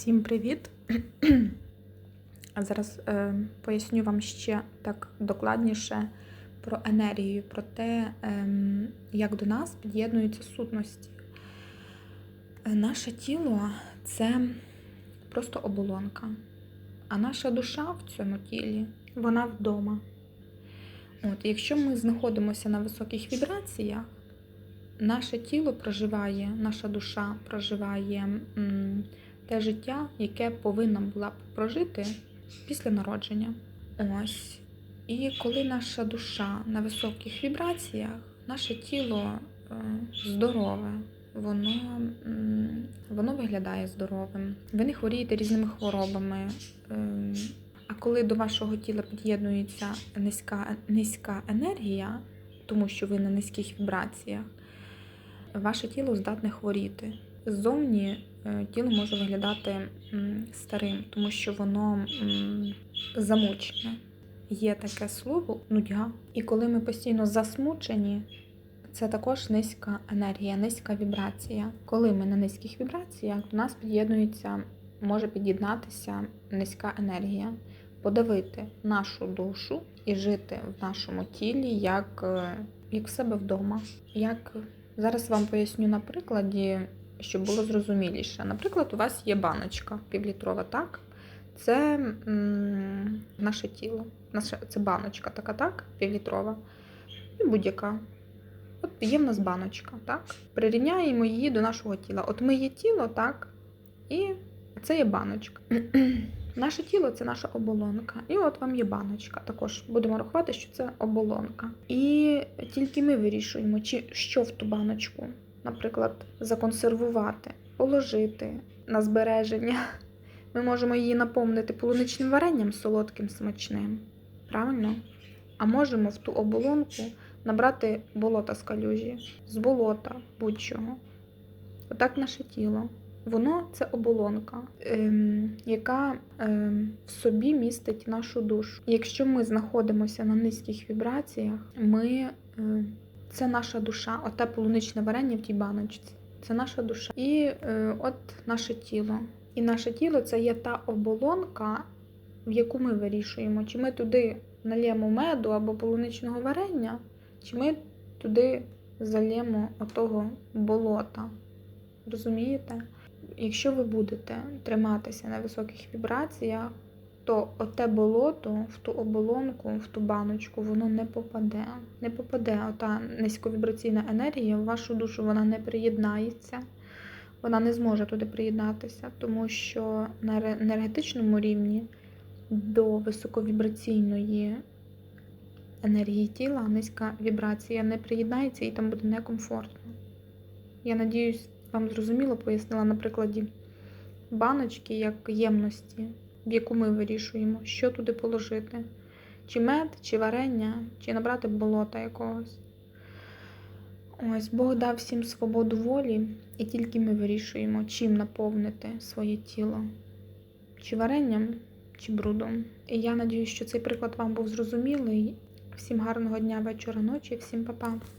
Всім привіт! А зараз е, поясню вам ще так докладніше про енергію, про те, е, як до нас під'єднуються сутності. Е, Наше тіло це просто оболонка, а наша душа в цьому тілі вона вдома. От, якщо ми знаходимося на високих вібраціях, наше тіло проживає, наша душа проживає м, те життя, яке повинна була б прожити після народження. Ось. І коли наша душа на високих вібраціях, наше тіло е, здорове, воно, воно виглядає здоровим. Ви не хворієте різними хворобами. Ем, А коли до вашого тіла під'єднується низька, низька енергія, тому що ви на низьких вібраціях, ваше тіло здатне хворіти. Ззовні е, тіло може виглядати старим, тому що воно замучене. Є таке слово нудьга. І коли ми постійно засмучені, це також низька енергія, низька вібрація. Коли ми на низьких вібраціях, до нас під'єднується, може під'єднатися низька енергія, подавити нашу душу і жити в нашому тілі як, е, як в себе вдома. Як зараз вам поясню на прикладі, щоб було зрозуміліше. Наприклад, у вас є баночка півлітрова, так? Це м, наше тіло. Наша, це баночка така, так? Півлітрова. І будь-яка. От є в нас баночка, так? Прирівняємо її до нашого тіла. От ми є тіло, так? І це є баночка. Наше тіло це наша оболонка. І от вам є баночка. Також будемо рахувати, що це оболонка. І тільки ми вирішуємо, чи що в ту баночку, наприклад, законсервувати, положити на збереження. Ми можемо її наповнити полуничним варенням солодким смачним. Правильно? А можемо в ту оболонку набрати болота з калюжі, з болота будь-чого. Отак наше тіло. Воно це оболонка, ем, яка ем, в собі містить нашу душу. Якщо ми знаходимося на низьких вібраціях, ми, е, це наша душа, оте полуничне варення в тій баночці. Це наша душа. І е, от наше тіло. І наше тіло це є та оболонка, в яку ми вирішуємо, чи ми туди нальємо меду або полуничного варення, чи ми туди зальємо отого болота. Розумієте? Якщо ви будете триматися на високих вібраціях, то оте болото в ту оболонку, в ту баночку, воно не попаде. Не попаде ота низьковібраційна енергія в вашу душу, вона не приєднається, вона не зможе туди приєднатися, тому що на енергетичному рівні до високовібраційної енергії тіла низька вібрація не приєднається і там буде некомфортно. Я надіюсь, вам зрозуміло пояснила на прикладі баночки як ємності, яку ми вирішуємо, що туди положити. Чи мед, чи варення, чи набрати болота якогось. Ось Бог дав всім свободу волі, і тільки ми вирішуємо, чим наповнити своє тіло, чи варенням, чи брудом. І я надіюсь, що цей приклад вам був зрозумілий. Всім гарного дня, вечора, ночі, всім па-па.